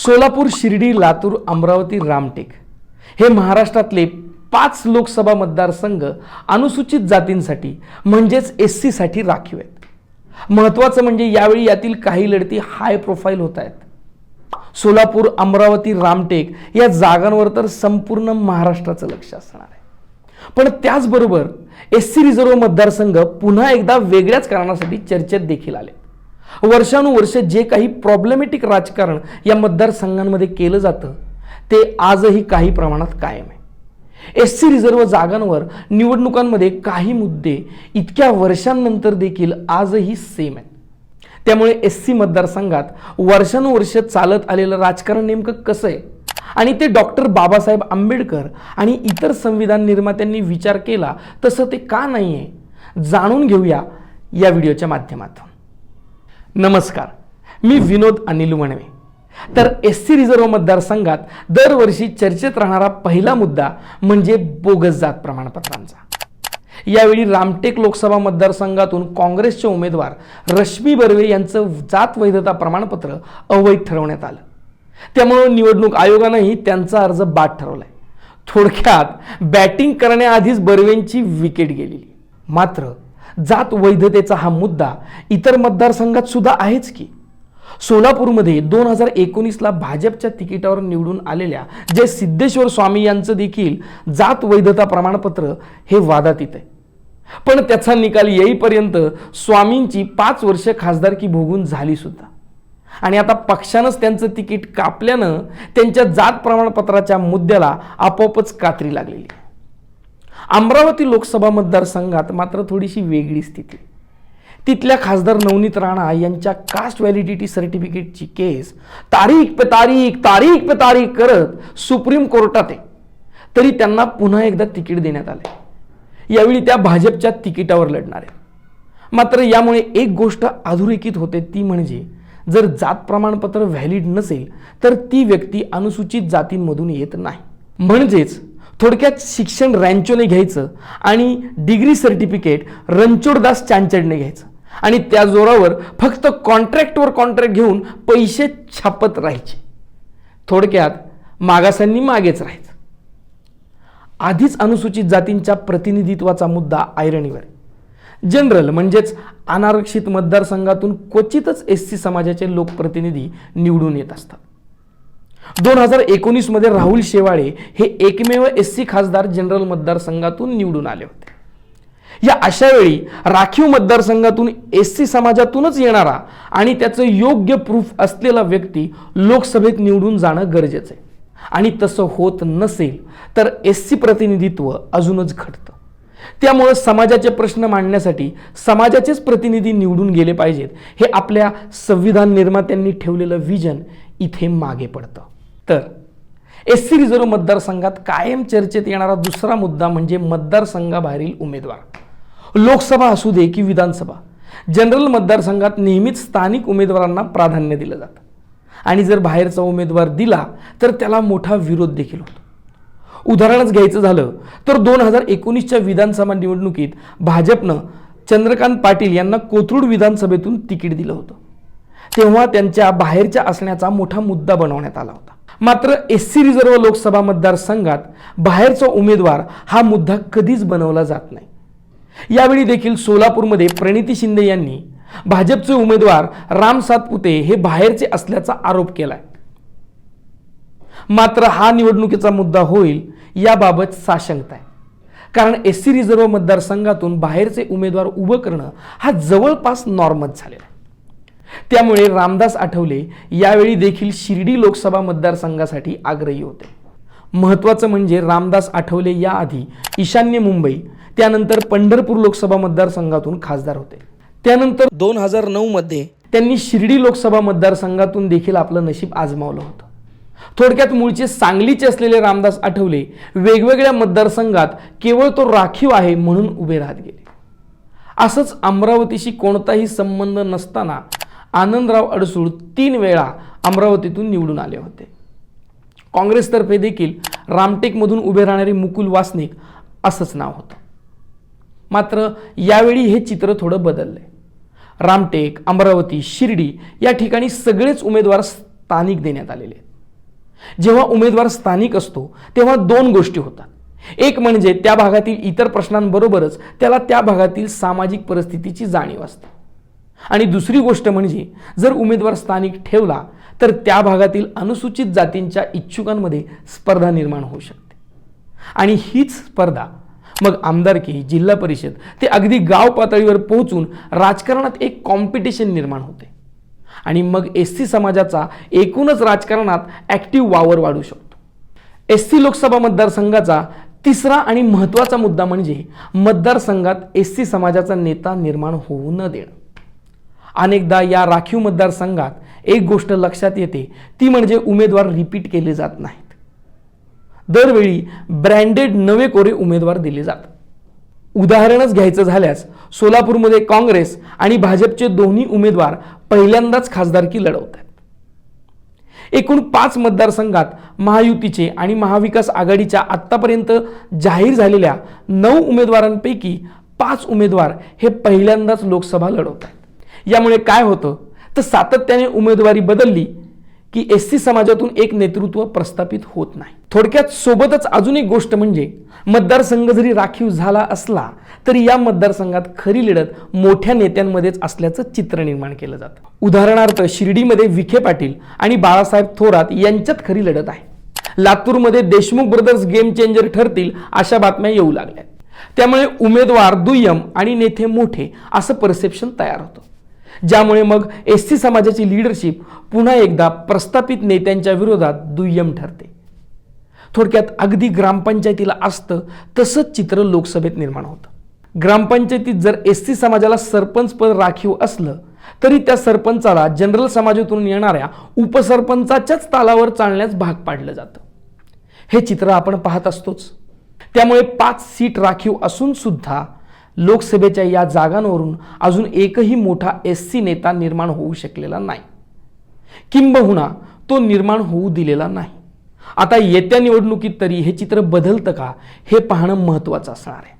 सोलापूर शिर्डी लातूर अमरावती रामटेक हे महाराष्ट्रातले पाच लोकसभा मतदारसंघ अनुसूचित जातींसाठी म्हणजेच एस सीसाठी राखीव आहेत. महत्त्वाचं म्हणजे यावेळी यातील काही लढती हाय प्रोफाईल होत आहेत. सोलापूर अमरावती रामटेक या जागांवर तर संपूर्ण महाराष्ट्राचं लक्ष असणार आहे. पण त्याचबरोबर एस सी रिझर्व्ह मतदारसंघ पुन्हा एकदा वेगळ्याच कारणासाठी चर्चेत देखील आले. वर्षानुवर्ष जे काही प्रॉब्लेमॅटिक राजकारण या मतदारसंघांमध्ये केलं जातं ते आजही काही प्रमाणात कायम आहे. एस सी रिझर्व्ह जागांवर निवडणुकांमध्ये काही मुद्दे इतक्या वर्षांनंतर देखील आजही सेम आहेत. त्यामुळे एस सी मतदारसंघात वर्षानुवर्ष चालत आलेलं राजकारण नेमकं कसं आहे? आणि ते डॉक्टर बाबासाहेब आंबेडकर आणि इतर संविधान निर्मात्यांनी विचार केला तसं ते का नाही आहे जाणून घेऊया या व्हिडिओच्या माध्यमातून. नमस्कार. मी विनोद अनिल वणवे. तर एस सी रिझर्व्ह मतदारसंघात दरवर्षी चर्चेत राहणारा पहिला मुद्दा म्हणजे बोगस जात प्रमाणपत्रांचा. यावेळी रामटेक लोकसभा मतदारसंघातून काँग्रेसचे उमेदवार रश्मी बर्वे यांचं जात वैधता प्रमाणपत्र अवैध ठरवण्यात आलं. त्यामुळं निवडणूक आयोगानंही त्यांचा अर्ज बाद ठरवलाय. थोडक्यात बॅटिंग करण्याआधीच बर्वेंची विकेट गेलेली. मात्र जात वैधतेचा हा मुद्दा इतर मतदारसंघात सुद्धा आहेच की. सोलापूरमध्ये दोन हजार एकोणीसला भाजपच्या तिकिटावर निवडून आलेल्या जय सिद्धेश्वर स्वामी यांचं देखील जात वैधता प्रमाणपत्र हे वादातीत आहे. पण त्याचा निकाल येईपर्यंत स्वामींची पाच वर्ष खासदारकी भोगून झाली सुद्धा. आणि आता पक्षानंच त्यांचं तिकीट कापल्यानं त्यांच्या जात प्रमाणपत्राच्या मुद्द्याला आपोआपच कात्री लागलेली. अमरावती लोकसभा मतदारसंघात मात्र थोडीशी वेगळी स्थिती. तिथल्या खासदार नवनीत राणा यांच्या कास्ट व्हॅलिडिटी सर्टिफिकेटची केस तारीख पे तारीख तारीख पे तारीख करत सुप्रीम कोर्टात आहे. तरी त्यांना पुन्हा एकदा तिकीट देण्यात आले यावेळी त्या भाजपच्या तिकिटावर लढणार आहेत. मात्र यामुळे एक गोष्ट अधोरेखित होते ती म्हणजे जर जात प्रमाणपत्र व्हॅलिड नसेल तर ती व्यक्ती अनुसूचित जातींमधून येत नाही. म्हणजेच थोडक्यात शिक्षण रँचोने घ्यायचं आणि डिग्री सर्टिफिकेट रणछोडदास चांचडने घ्यायचं. आणि त्या जोरावर फक्त कॉन्ट्रॅक्टवर कॉन्ट्रॅक्ट घेऊन पैसे छापत राहायचे. थोडक्यात मागासांनी मागेच राहायचं. आधीच अनुसूचित जातींच्या प्रतिनिधित्वाचा मुद्दा ऐरणीवर जनरल म्हणजेच अनारक्षित मतदारसंघातून क्वचितच एस सी समाजाचे लोकप्रतिनिधी निवडून येत असतात. दोन हजार एकोणीसमध्ये राहुल शेवाळे हे एकमेव एस सी खासदार जनरल मतदारसंघातून निवडून आले होते. या अशा वेळी राखीव मतदारसंघातून एस सी समाजातूनच येणारा आणि त्याचं योग्य प्रूफ असलेला व्यक्ती लोकसभेत निवडून जाणं गरजेचं आहे. आणि तसं होत नसेल तर एस सी प्रतिनिधित्व अजूनच घटतं. त्यामुळं समाजाचे प्रश्न मांडण्यासाठी समाजाचेच प्रतिनिधी निवडून गेले पाहिजेत हे आपल्या संविधान निर्मात्यांनी ठेवलेलं विजन इथे मागे पडतं. तर एस सी रिझर्व्ह मतदारसंघात कायम चर्चेत येणारा दुसरा मुद्दा म्हणजे मतदारसंघाबाहेरील उमेदवार. लोकसभा असू दे की विधानसभा जनरल मतदारसंघात नेहमीच स्थानिक उमेदवारांना प्राधान्य दिलं जातं. आणि जर बाहेरचा उमेदवार दिला तर त्याला मोठा विरोध देखील होतो. उदाहरणच घ्यायचं झालं तर दोन हजार एकोणीसच्या विधानसभा निवडणुकीत भाजपनं चंद्रकांत पाटील यांना कोथरूड विधानसभेतून तिकीट दिलं होतं. तेव्हा त्यांच्या बाहेरच्या असण्याचा मोठा मुद्दा बनवण्यात आला होता. मात्र एस सी रिझर्व्ह लोकसभा मतदारसंघात बाहेरचा उमेदवार हा मुद्दा कधीच बनवला जात नाही. यावेळी देखील सोलापूरमध्ये प्रणिती शिंदे यांनी भाजपचे उमेदवार राम सातपुते हे बाहेरचे असल्याचा आरोप केलाय. मात्र हा निवडणुकीचा मुद्दा होईल याबाबत साशंकता आहे. कारण एस सी रिझर्व्ह मतदारसंघातून बाहेरचे उमेदवार उभं करणं हा जवळपास नॉर्मल झालेला आहे. त्यामुळे रामदास आठवले यावेळी देखील शिर्डी लोकसभा मतदारसंघासाठी आग्रही होते. महत्त्वाचं म्हणजे रामदास आठवले याआधी ईशान्य मुंबई त्यानंतर पंढरपूर लोकसभा मतदारसंघातून खासदार होते. त्यानंतर दोन हजार नऊमध्ये त्यांनी शिर्डी लोकसभा मतदारसंघातून देखील आपलं नशीब आजमावलं होतं. थोडक्यात मूळचे सांगलीचे असलेले रामदास आठवले वेगवेगळ्या मतदारसंघात केवळ तो राखीव आहे म्हणून उभे राहत गेले. असंच अमरावतीशी कोणताही संबंध नसताना आनंदराव अडसूळ तीन वेळा अमरावतीतून निवडून आले होते. काँग्रेसतर्फे देखील रामटेकमधून उभे राहणारे मुकुल वासनिक असंच नाव होतं. मात्र यावेळी हे चित्र थोडं बदललंय. रामटेक अमरावती शिर्डी या ठिकाणी सगळेच उमेदवार स्थानिक देण्यात आलेले आहेत. जेव्हा उमेदवार स्थानिक असतो तेव्हा दोन गोष्टी होतात. एक म्हणजे त्या भागातील इतर प्रश्नांबरोबरच त्याला त्या भागातील सामाजिक परिस्थितीची जाणीव असते. आणि दुसरी गोष्ट म्हणजे जर उमेदवार स्थानिक ठेवला तर त्या भागातील अनुसूचित जातींच्या इच्छुकांमध्ये स्पर्धा निर्माण होऊ शकते. आणि हीच स्पर्धा मग आमदारकी जिल्हा परिषद ते अगदी गाव पातळीवर पोहोचून राजकारणात एक कॉम्पिटिशन निर्माण होते. आणि मग एस सी समाजाचा एकूणच राजकारणात ॲक्टिव्ह वावर वाढू शकतो. एस सी लोकसभा मतदारसंघाचा तिसरा आणि महत्त्वाचा मुद्दा म्हणजे मतदारसंघात एस सी समाजाचा नेता निर्माण होऊ न देणं. अनेकदा या राखीव मतदारसंघात एक गोष्ट लक्षात येते ती म्हणजे उमेदवार रिपीट केले जात नाहीत. दरवेळी ब्रँडेड नवे कोरे उमेदवार दिले जातात. उदाहरणच घ्यायचं झाल्यास सोलापूरमध्ये काँग्रेस आणि भाजपचे दोन्ही उमेदवार पहिल्यांदाच खासदारकी लढवत आहेत एकूण पाच मतदारसंघात महायुतीचे आणि महाविकास आघाडीच्या आत्तापर्यंत जाहीर झालेल्या नऊ उमेदवारांपैकी पाच उमेदवार हे पहिल्यांदाच लोकसभा लढवत आहेत यामुळे काय होतं? तर सातत्याने उमेदवारी बदलली की एस सी समाजातून एक नेतृत्व प्रस्थापित होत नाही. थोडक्यात सोबतच अजून एक गोष्ट म्हणजे मतदारसंघ जरी राखीव झाला असला तरी या मतदारसंघात खरी लढत मोठ्या नेत्यांमध्येच असल्याचं चित्र निर्माण केलं जातं. उदाहरणार्थ शिर्डीमध्ये विखे पाटील आणि बाळासाहेब थोरात यांच्यात खरी लढत आहे. लातूरमध्ये देशमुख ब्रदर्स गेम चेंजर ठरतील अशा बातम्या येऊ लागल्या त्यामुळे उमेदवार दुय्यम आणि नेते मोठे असं परसेप्शन तयार होतं. ज्यामुळे मग एस सी समाजाची लीडरशिप पुन्हा एकदा प्रस्थापित नेत्यांच्या विरोधात दुय्यम ठरते. थोडक्यात अगदी ग्रामपंचायतीला असतं तसंच चित्र लोकसभेत निर्माण होतं. ग्रामपंचायतीत जर एस सी समाजाला सरपंच पद राखीव असलं तरी त्या सरपंचाला जनरल समाजातून येणाऱ्या उपसरपंचाच्याच तालावर चालण्यास भाग पाडलं जातं. हे चित्र आपण पाहत असतोच. त्यामुळे पाच सीट राखीव असून सुद्धा लोकसभेच्या या जागांवरून अजून एकही मोठा एस सी नेता निर्माण होऊ शकलेला नाही. किंबहुना तो निर्माण होऊ दिलेला नाही. आता येत्या निवडणुकीत तरी हे चित्र बदलतं का हे पाहणं महत्त्वाचं असणार आहे.